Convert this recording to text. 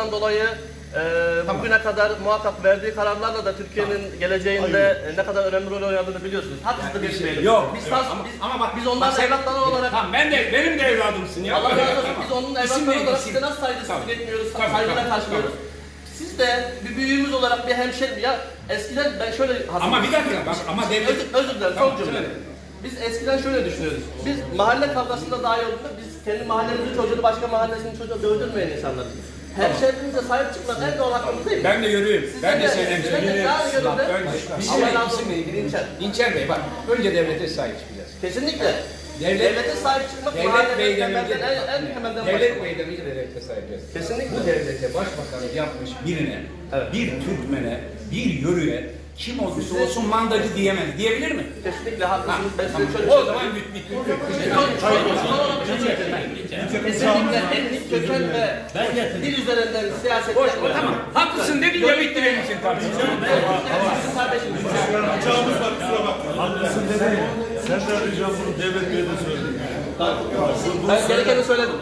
Bunlardan dolayı e, bugüne kadar muhakkak verdiği kararlarla da Türkiye'nin geleceğinde e, ne kadar önemli rol oynadığını biliyorsunuz. Haksızlık etmeyelim. Yok, Biz, yok. Ama- biz, ama bak- biz onların bak sen- evlatları olarak Tamam ben de benim de evladımsın ya. Allah razı olsun. Tamam. Biz onun İsim evlatları neydi, olarak isim? size nasıl saygısızlık Tamam. etmiyoruz, Tamam, saygıyla tamam, karşılıyoruz. Siz de bir büyüğümüz olarak bir hemşerim ya eskiden ben şöyle Ama bir dakika bak ama devlet... Özür, özür dilerim Tamam, son cümle. Biz eskiden şöyle düşünüyoruz. Biz mahalle kavgasında dahi olduğunda biz kendi mahallemizin çocuğunu başka mahallesinin çocuğunu dövdürmeyen insanlarız. Hemşehrimize sahip çıkmak en doğal hakkımız değil mi? Ben de yürüyüm. Size Ben de senin hemşehrinim. yarın Bak yolunda- ben Allah razı olsun. isimle ilgili İnçer. İnçer Bey bak önce devlete sahip çıkacağız. Kesinlikle. Devlet- Devlete sahip çıkmak Devlet mahallenin temelden en, en temelden devlet başlamak. meydanıyla devlete sahip çıkacağız. Kesinlikle. Bu devlete başbakanlık yapmış birine, Evet. bir Türkmene, bir yörüye kim olursa olsun mandacı diyemez. Diyebilir mi? Kesinlikle haklısınız. Ben size şöyle O zaman bit bit bit. Kesinlikle etnik köken ve dil üzerinden siyaset Boş yapmayan- tamam. Haklısın dedin ya bitti benim için tartışma. Bizim kardeşimiz. Çağımız var kusura bakma. Haklısın dedin. Sen de arayacağım bunu devlet beye de söyle. Ben gerekeni söyledim.